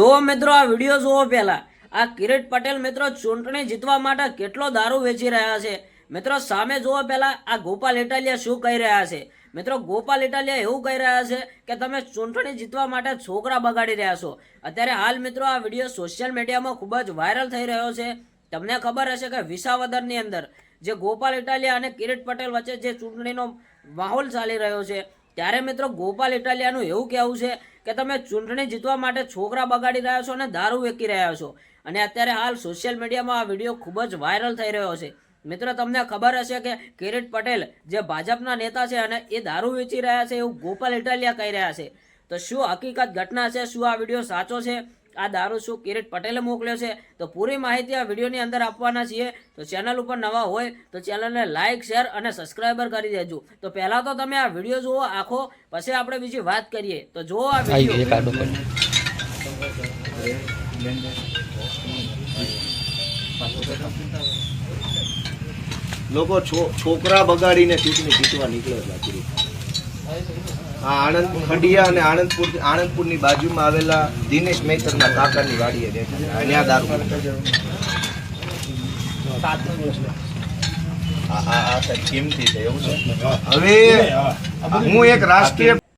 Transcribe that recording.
જુઓ મિત્રો આ વીડિયો જુઓ પહેલા. આ કિરીટ પટેલ મિત્રો ચૂંટણી જીતવા માટે કેટલો દારૂ વેચી રહ્યા છે? મિત્રો સામે જુઓ પહેલા, આ ગોપાલ ઇટાલિયા શું કહી રહ્યા છે? મિત્રો ગોપાલ ઇટાલિયા એવું કહી રહ્યા છે કે તમે ચૂંટણી જીતવા માટે છોકરા બગાડી રહ્યા છો. અત્યારે હાલ મિત્રો આ વીડિયો સોશિયલ મીડિયામાં ખૂબ જ વાયરલ થઈ રહ્યો છે. તમને ખબર હશે કે વિસાવદરની અંદર જે ગોપાલ ઇટાલિયા અને કિરીટ પટેલ વચ્ચે જે ચૂંટણીનો માહોલ ચાલી રહ્યો છે ત્યારે મિત્રો ગોપાલ ઇટાલિયાનું એવું કહેવું છે કે તમે ચૂંટણી જીતવા માટે છોકરા બગાડી રહ્યા છો અને દારૂ વેચી રહ્યા છો. અને અત્યારે હાલ સોશિયલ મીડિયામાં આ વીડિયો ખૂબ જ વાયરલ થઈ રહ્યો છે. મિત્રો, તમને ખબર હશે કે કિરીટ પટેલ જે ભાજપના નેતા છે અને એ દારૂ વેચી રહ્યા છે એવું ગોપાલ ઇટાલિયા કહી રહ્યા છે. તો શું હકીકત ઘટના છે? શું આ વીડિયો સાચો છે? આ દારૂ શું કિરીટ પટેલે મોકલ્યો છે? તો પૂરી માહિતી આ વિડીયોની અંદર આપવાના છીએ. તો ચેનલ ઉપર નવા હોય તો ચેનલને લાઇક શેર અને સબસ્ક્રાઈબર કરી દેજો. તો પહેલાં તો તમે આ વીડિયો જુઓ આખો પછી આપણે બીજી વાત કરીએ. તો જુઓ આ વીડિયો. લોકો છો- છોકરા બગાડીને ચૂંટણી જીતવા નીકળ્યો છે આખી. આ આણંદ ખંડિયા અને આણંદપુર આણંદપુરની બાજુમાં આવેલા દિનેશ મહેતરના કાકાની વાડીએ બેઠા છે. આ દારૂ હવે હું એક રાષ્ટ્રીય